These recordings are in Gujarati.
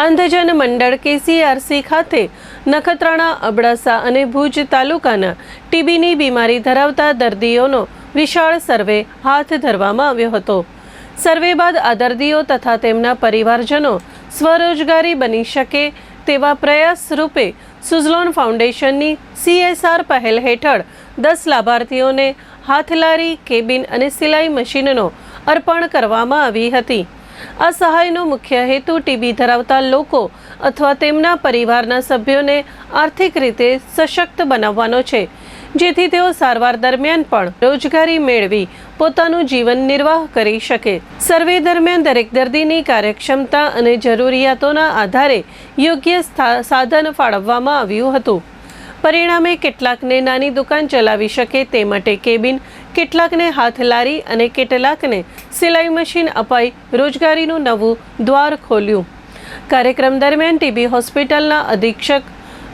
આંધજન મંડળ કેસીઆરસી ખાતે નખત્રાણા, અબડાસા અને ભુજ તાલુકાના ટીબીની બીમારી ધરાવતા દર્દીઓનો વિશાળ સર્વે હાથ ધરવામાં આવ્યો હતો. સર્વે બાદ આ દર્દીઓ તથા તેમના પરિવારજનો સ્વરોજગારી બની શકે તેવા પ્રયાસ રૂપે સુઝલોન ફાઉન્ડેશનની સીએસઆર પહેલ હેઠળ દસ લાભાર્થીઓને હાથલારી, કેબિન અને સિલાઈ મશીનનો અર્પણ કરવામાં આવી હતી. આ સહાયનો મુખ્ય હેતુ ટીબી ધરાવતા લોકો અથવા તેમના પરિવારના સભ્યોને આર્થિક રીતે સશક્ત બનાવવાનો છે, જેથી તેઓ સારવાર દરમિયાન પણ રોજગારી મેળવી પોતાનું જીવન નિર્વાહ કરી શકે. સર્વે દરમિયાન દરેક દર્દીની કાર્યક્ષમતા અને જરૂરિયાતોના આધારે યોગ્ય સાધન ફાળવવામાં આવ્યું હતું. પરિણામે કેટલાકને નાની દુકાન ચલાવી શકે તે માટે કેબિન કેટલાકને હાથ લારી અને કેટલાકને સિલાઈ મશીન અપાઈ રોજગારીનું નવું દ્વાર ખોલ્યું. કાર્યક્રમ દરમિયાન ટીબી હોસ્પિટલના અધિક્ષક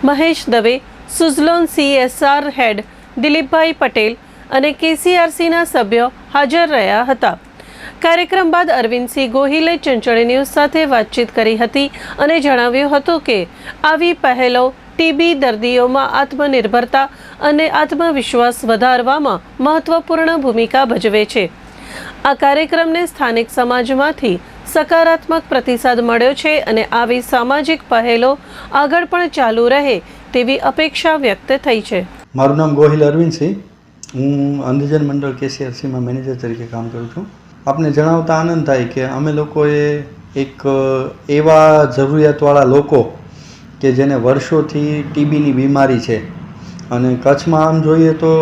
મહેશ દવે, સુઝલોન સીએસઆર હેડ દિલીપભાઈ પટેલ અને કેસીઆરસીના સભ્યો હાજર રહ્યા હતા. કાર્યક્રમ બાદ અરવિંદસિંહ ગોહિલે ચંચળ ન્યૂઝ સાથે વાતચીત કરી હતી અને જણાવ્યું હતું કે, આવી પહેલો ટીબી દર્દીઓમાં આત્મનિર્ભરતા અને આત્મવિશ્વાસ વધારવામાં મહત્વપૂર્ણ ભૂમિકા ભજવે છે. આ કાર્યક્રમને સ્થાનિક સમાજમાંથી સકારાત્મક પ્રતિસાદ મળ્યો છે અને આવી સામાજિક પહેલો આગળ પણ ચાલુ રહે તેવી અપેક્ષા વ્યક્ત થઈ છે. મારું નામ ગોહિલ અરવિંદસિંહ. હું અંધજન મંડળ કેસીઆરસીમાં મેનેજર તરીકે કામ કરું છું. આપને જણાવતા આનંદ થાય કે અમે લોકોએ એક એવા જરૂરિયાતવાળા લોકો કે જેને વર્ષોથી ટીબીની બીમારી છે. અને કચ્છમાં આમ જોઈએ તો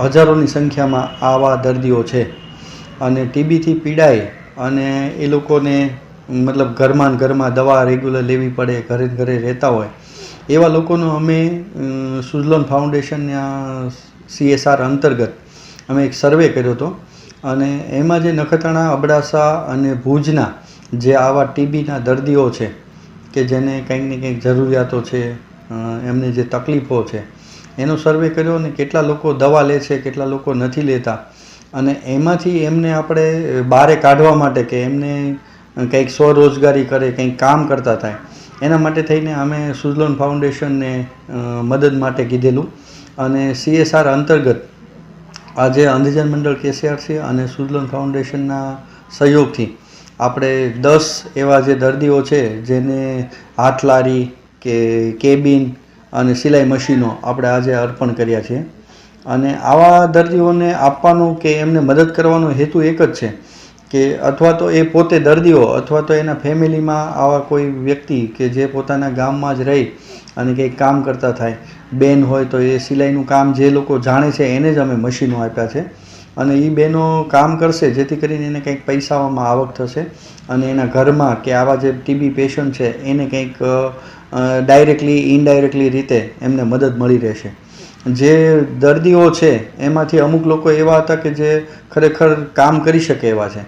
હજારોની સંખ્યામાં આવા દર્દીઓ છે. અને ટીબીથી પીડાય અને એ લોકોને મતલબ ઘરમાં ઘરમાં દવા રેગ્યુલર લેવી પડે, ઘરે ઘરે રહેતા હોય. એવા લોકોનો અમે સુઝલોન ફાઉન્ડેશનના સીએસઆર અંતર્ગત અમે એક સર્વે કર્યો હતો. અને એમાં જે નખત્રાણા, અબડાસા અને ભુજના જે આવા ટીબીના દર્દીઓ છે કે જેને કંઈક ને કંઈક જરૂરિયાતો છે એમની જે તકલીફો છે, એનો સર્વે કર્યો અને કેટલા લોકો દવા લે છે, કેટલા લોકો નથી લેતા. અને એમાંથી એમને આપણે બહારે કાઢવા માટે કે એમને કંઈક સ્વરોજગારી કરે, કંઈક કામ કરતા થાય. એના માટે થઈને અમે સુઝલોન ફાઉન્ડેશનને મદદ માટે કીધેલું. અને સીએસઆર અંતર્ગત આજે અંધજન મંડળ કેસીઆરસી અને સુઝલોન ફાઉન્ડેશનના સહયોગથી આપણે દસ એવા જે દર્દીઓ છે, જેને હાથલારી કે કેબિન અને સિલાઈ મશીનો આપણે આજે અર્પણ કર્યા છે. અને આવા દર્દીઓને આપવાનું કે એમને મદદ કરવાનો હેતુ એક જ છે કે અથવા તો એ પોતે દર્દીઓ અથવા તો એના ફેમિલીમાં આવા કોઈ વ્યક્તિ કે જે પોતાના ગામમાં જ રહી અને કંઈક કામ કરતા થાય, બેન હોય તો એ સિલાઈનું કામ જે લોકો જાણે છે એને જ અમે મશીનો આપ્યા છે. અને એ બહેનો કામ કરશે, જેથી કરીને એને કંઈક પૈસાઓમાં આવક થશે અને એના ઘરમાં કે આવા જે ટીબી પેશન્ટ છે, એને કંઈક ડાયરેક્ટલી ઇનડાયરેક્ટલી રીતે એમને મદદ મળી રહેશે. જે દર્દીઓ છે, એમાંથી અમુક લોકો એવા હતા કે જે ખરેખર કામ કરી શકે એવા છે.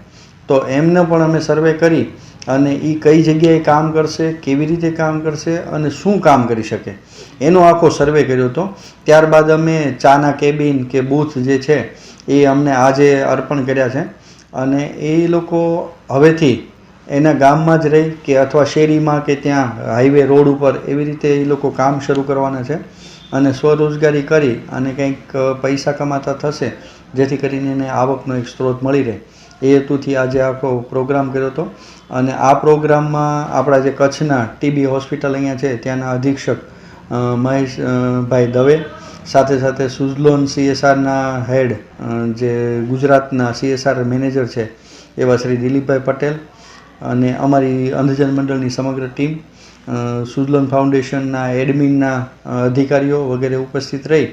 તો એમને પણ અમે સર્વે કરી અને એ કઈ જગ્યાએ કામ કરશે, કેવી રીતે કામ કરશે અને શું કામ કરી શકે. એનો આખો સર્વે કર્યો હતો. ત્યારબાદ અમે ચાના કેબિન કે બૂથ જે છે, એ અમને આજે અર્પણ કર્યા છે. અને એ લોકો હવેથી એના ગામમાં જ રહી કે અથવા શેરીમાં કે ત્યાં હાઈવે રોડ ઉપર એવી રીતે એ લોકો કામ શરૂ કરવાના છે. અને સ્વરોજગારી કરી અને કંઈક પૈસા કમાતા થશે, જેથી કરીને એને આવકનો એક સ્ત્રોત મળી રહે. એ હેતુથી આજે આખો પ્રોગ્રામ કર્યો હતો. અને આ પ્રોગ્રામમાં આપણા જે કચ્છના ટીબી હોસ્પિટલ અહીંયા છે ત્યાંના અધિક્ષક અ, મહેશ અ, ભાઈ દવે સાથે સાથે સુઝલોન સીએસઆરના હેડ જે ગુજરાતના સીએસઆર મેનેજર છે એવા શ્રી દિલીપભાઈ પટેલ અને અમારી અંધજન મંડળની સમગ્ર ટીમ સુઝલોન ફાઉન્ડેશનના એડમિનના અધિકારીઓ વગેરે ઉપસ્થિત રહી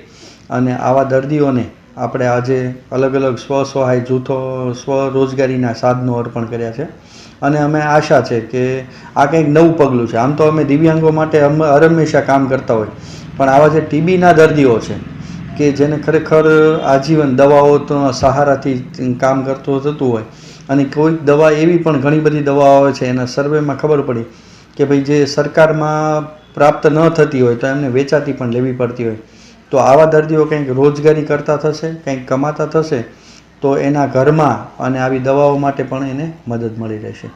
અને આવા દર્દીઓને આપણે આજે અલગ અલગ સ્વ સહાય જૂથો સ્વરોજગારીના સાધનો અર્પણ કર્યા છે. અને અમે આશા છે કે આ કંઈક નવું પગલું છે. આમ તો અમે દિવ્યાંગો માટે હમ- હંમેશા કામ કરતા હોય. પણ આવા જે ટીબીના દર્દીઓ છે, કે જેને ખરેખર આજીવન દવાઓ સહારાથી કામ કરતું થતું હોય, અને કોઈક દવા એવી પણ ઘણી બધી દવાઓ આવે છે, એના સર્વેમાં ખબર પડી કે ભાઈ જે સરકારમાં પ્રાપ્ત ન થતી હોય તો એમને વેચાતી પણ લેવી પડતી હોય. તો આવા દર્દીઓ કંઈક રોજગારી કરતા થશે, કંઈક કમાતા થશે, તો એના ઘરમાં અને આવી દવાઓ માટે પણ એને મદદ મળી રહેશે.